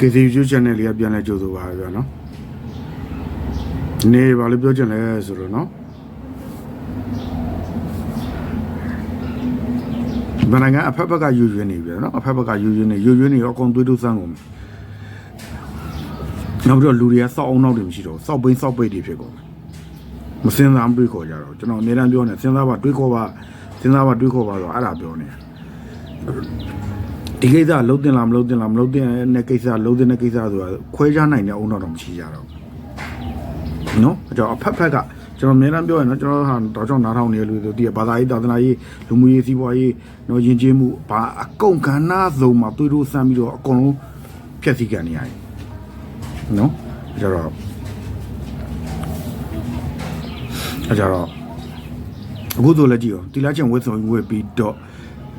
KCU channel လေးကပြန်လဲကြိုးဆိုပါဗျာနော်နေဘာလို့ပြောချင်လဲဆိုတော့နော်ဗန်နိုင်ငံအဖက်ဘက်ကယူရွေးနေပြီနော်အဖက်ဘက်ကယူရွေးနေယူရွေးနေတော့အကုန်သွေးတို့စမ်းကုန်ပြီနောက်ပြီးတော့လူတွေကစောက်အောင်နောက်တွေမရှိတော့ဘူးစောက်ပိန်းစောက်ပိတ်တွေဖြစ်ကုန်တယ်မစင်စားမတွေးခေါ်ကြတော့ကျွန်တော်အများတန်းပြောနေစဉ်းစားပါတွေးခေါ်ပါစဉ်းစားပါတွေးခေါ်ပါဆိုတော့အဲ့ဒါပြောနေတာ ဒီကိစ္စလှုပ်တင်လားမလှုပ်တင်လားမလှုပ်တင်တဲ့ကိစ္စလှုပ်တင်တဲ့ကိစ္စဆိုတာခွဲခြားနိုင်တဲ့အုံတော့တော့မရှိကြတော့ဘူးနော်အကြောင်းအဖက်ဖက်ကကျွန်တော်အများအားပြောရနော်ကျွန်တော်ဟာတော့ကြောင့်နားထောင်နေလို့ဆိုတည်းဘာသာရေးတာသနာရေးလူမှုရေးစီးပွားရေးနော်ယဉ်ကျေးမှုဘာအကုန်ကဏ္ဍစုံမှာတွေးတို့စမ်းပြီးတော့အကုန်လုံးဖြည့်ဆည်းကန်နေရတယ်နော်အကြောင်းအကြောင်းအခုဆိုလည်းကြည့်ရောတီလာချင်းဝစ်စုံဝစ်ပြီးတော့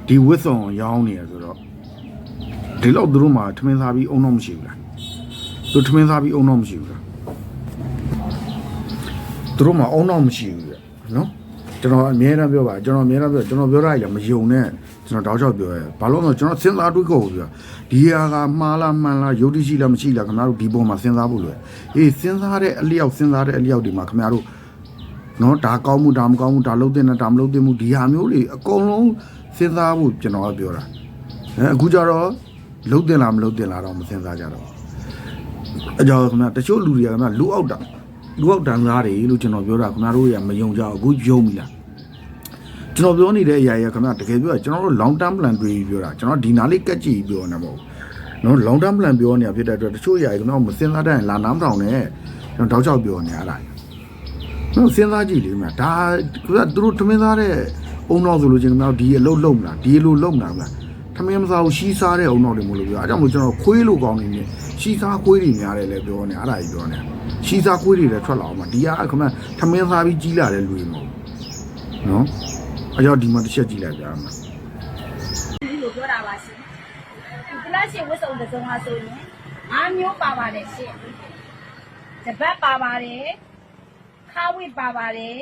ဒီဝစ်စုံရောင်းနေရဆိုတော့ ဒီလောက်သူတို့မှာထမင်းစားပြီးအုံတော့မရှိဘူးလားသူထမင်းစားပြီးအုံတော့မရှိဘူးလားသူတို့မှာအုံတော့မရှိဘူးပြနော်ကျွန်တော်အမြဲတမ်းပြောပါကျွန်တော်အမြဲတမ်းပြောကျွန်တော်ပြောရရင်မယုံနဲ့ကျွန်တော်တောက်ချောက်ပြောရဲဘာလို့လဲဆိုတော့ကျွန်တော်စဉ်းစားတွေးခေါ်ဘူးပြဒီဟာကမှားလားမှန်လားယုတ်တိရှိလားမရှိလားခင်ဗျားတို့ဒီပေါ်မှာစဉ်းစားဖို့လွယ်အေးစဉ်းစားတဲ့အလျောက်စဉ်းစားတဲ့အလျောက်ဒီမှာခင်ဗျားတို့နော်ဒါကောင်းမှုဒါမကောင်းမှုဒါလုံးတဲ့နဲ့ဒါမလုံးတဲ့မှုဒီဟာမျိုးတွေအကုန်လုံးစဉ်းစားဖို့ကျွန်တော်ကပြောတာအဲအခုကျတော့ လုံးတင်လားမလုံးတင်လားတော့မစင်စားကြတော့အကြောင်းခင်ဗျာတချို့လူတွေကခင်ဗျာလူအောက်တာလူအောက်တန်းသားတွေလို့ကျွန်တော်ပြောတာခင်ဗျားတို့ရမယုံကြဘူးအခုယုံပြီလားကျွန်တော်ပြောနေတဲ့အရာရခင်ဗျာတကယ်ပြောကျွန်တော်တို့ long term plan တွေးပြောတာကျွန်တော်ဒီနာလေးကက်ကြည့်ပြောနေမဟုတ်နော် long term plan ပြောနေတာဖြစ်တဲ့အတွက်တချို့အရာခင်ဗျာမစင်စားတဲ့လာနားမထောင်နဲ့ကျွန်တော်တောက်ချောက်ပြောနေရတာနော်စဉ်းစားကြည့်လေခင်ဗျာဒါခင်ဗျာသူတို့ထမင်းသားတဲ့အုံတော့ဆိုလို့ချင်းခင်ဗျာဒီအလုပ်လုံးမလားဒီအလုပ်လုံးမလားဗျာထ မင်းမစားဘူးရှီးစားတဲ့အုံနောက်တွေမလို့ပြောအဲကြောင့်မို့ကျွန်တော်ခွေးလိုကောင်းနေနေရှီးစားခွေးတွေများတယ်လည်းပြောနေအဲ့ဒါကြီးပြောနေရှီးစားခွေးတွေလည်းထွက်လာအောင်မဒီကခမထမင်းစားပြီးကြီးလာတဲ့လူတွေမဟုတ်ဘူးနော်အဲကြောင့်ဒီမှာတစ်ချက်ကြည့်လိုက်ကြအောင်ဒီလိုပြောတာပါရှင်ဒီကလပ်ရှင်ဝတ်စုံတစ်စုံဟာဆိုရင်၅မျိုးပါပါတယ်ရှင်တပတ်ပါပါတယ်ခါဝိပါပါတယ်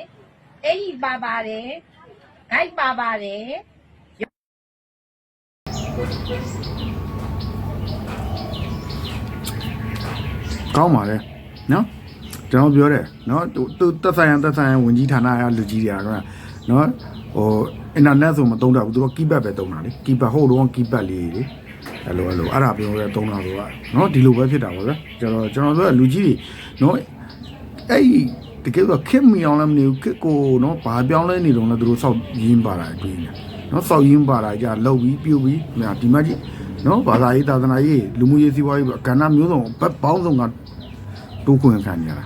အိမ်ပါပါတယ်ဂိုက်ပါပါတယ် ကောင်းပါလေနော်ကျွန်တော်ပြောတယ်နော်သူသူသက်ဆိုင်ရန်သက်ဆိုင်ရန်ဝင်ကြီးဌာနရလူကြီးတွေကနော်ဟိုအင်တာနက်ဆိုမသုံးတော့ဘူးသူကကီးဘတ်ပဲသုံးတာလေကီးဘတ်ဟိုတော့ကီးဘတ်လေးလေအဲ့လိုအဲ့လိုအဲ့ဒါပြောရဲသုံးတာဆိုတော့နော်ဒီလိုပဲဖြစ်တာပါဗျာကျွန်တော်ကျွန်တော်တို့ကလူကြီးတွေနော်အဲ့ဒီတကယ်တော့ခင်မီအောင်လည်းမနေဘူးခစ်ကိုနော်ဘာပြောင်းလဲနေတော့လဲသူတို့စောက်ရင်းပါတာတွေ့နေ နော်စောက်ရင်းပါတာကြာလှုပ်ပြီးပြုတ်ပြီးမြဒီမကြီးနော်ဘာသာရေးသာသနာရေးလူမှုရေးစီးပွားရေးကဏ္ဍမျိုးစုံဘက်ပေါင်းစုံကတိုးခွင့်ခံနေရတာ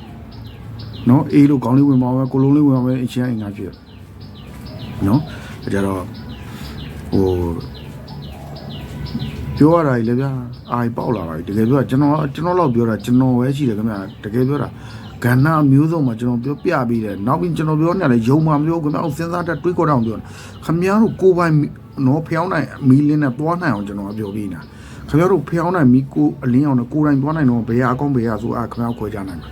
နော်အေးလို့ခေါင်းလေးဝင်ပါမယ်ကိုလုံးလေးဝင်ပါမယ်အချင်းအင်္ဂါဖြစ်နော်ဒါကြတော့ဟိုပြောရတာလေဗျာအာပေါက်လာတာတကယ်ပြောကျွန်တော်ကျွန်တော်တော့ပြောတာကျွန်တော်ပဲရှိတယ်ခင်ဗျာတကယ်ပြောတာ ကဏ္ဍမျိုးစုံမှာကျွန်တော်ပြောပြပြီးတယ်နောက်ပြီးကျွန်တော်ပြောနေတယ်ယုံမှမပြောခင်ဗျာစဉ်းစားတဲ့တွေးခေါ်တော့ပြောခင်ဗျားတို့ကိုပိုင်နော်ဖျောင်းနိုင်မီလင်းနဲ့သွားနိုင်အောင်ကျွန်တော်ပြောပြီးနေတာခင်ဗျားတို့ဖျောင်းနိုင်မီကိုအလင်းအောင်နဲ့ကိုယ်တိုင်သွားနိုင်တော့ဘယ်ဟာအကောင်းဘယ်ဟာဆိုအာခင်ဗျားခွဲကြနိုင်မှာ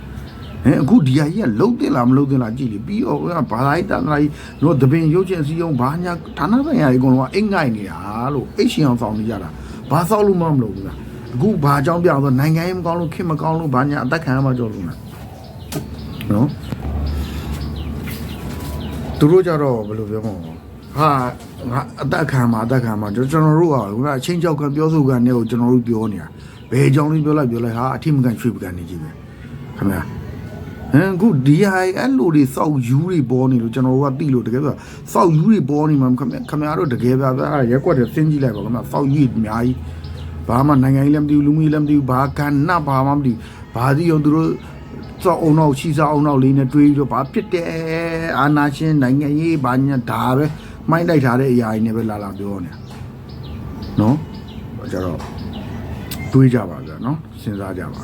ဟဲ့အခုဒီဟာကြီးကလှုပ်တင်လားမလှုပ်တင်လားကြည့်လေပြီးတော့ဘာသာရေးတန်ခါကြီးတို့တပင်ရုပ်ချင်းအစည်းအရုံးဘာညာဌာနဆိုင်ရာကြီးအကုန်လုံးကအိတ်ငိုက်နေတာလို့အိတ်ရှင်အောင်ဆောင်နေကြတာဘာဆောက်လို့မှမလုပ်ဘူးလားအခုဘာအကြောင်းပြအောင်ဆိုနိုင်ငံရေးမကောင်းလို့ခင်မကောင်းလို့ဘာညာအသက်ခံရမှကြောက်လို့လား နော်သူတို့ကြတော့ဘယ်လိုပြောမလဲဟာငါအသက်ခံမှာအသက်ခံမှာကျွန်တော်တို့ကအချင်းချောက်ကပြောဆိုကနေကိုကျွန်တော်တို့ပြောနေတာဘယ်အကြောင်းလေးပြောလိုက်ပြောလိုက်ဟာအထိမကန်ရွှေပကန်နေကြည့်ပဲခင်ဗျာဟမ်အခုဒီဟာအဲ့လိုတွေစောက်ယူတွေပေါ်နေလို့ကျွန်တော်တို့ကသိလို့တကယ်ပြောစောက်ယူတွေပေါ်နေမှာခင်ဗျခင်ဗျားတို့တကယ်ပြပြအဲ့ရက်ကွက်တွေစဉ်းကြည့်လိုက်ပါခင်ဗျစောက်ယူအများကြီးဘာမှနိုင်ငံရေးလည်းမသိဘူးလူမှုရေးလည်းမသိဘူးဘာကဏ္ဍဘာမှမသိဘူးဘာသိအောင်သူတို့ စောက်အောင်တော့ရှိစားအောင်တော့လေးနဲ့တွေးပြီးတော့ဘာဖြစ်တယ်အာနာရှင်နိုင်ငံရေးဘာညာဒါပဲမိုင်းတိုက်ထားတဲ့အရာတွေနဲ့ပဲလာလာပြောနေတာနော်ကျတော့တွေးကြပါဗျာနော်စဉ်းစားကြပါ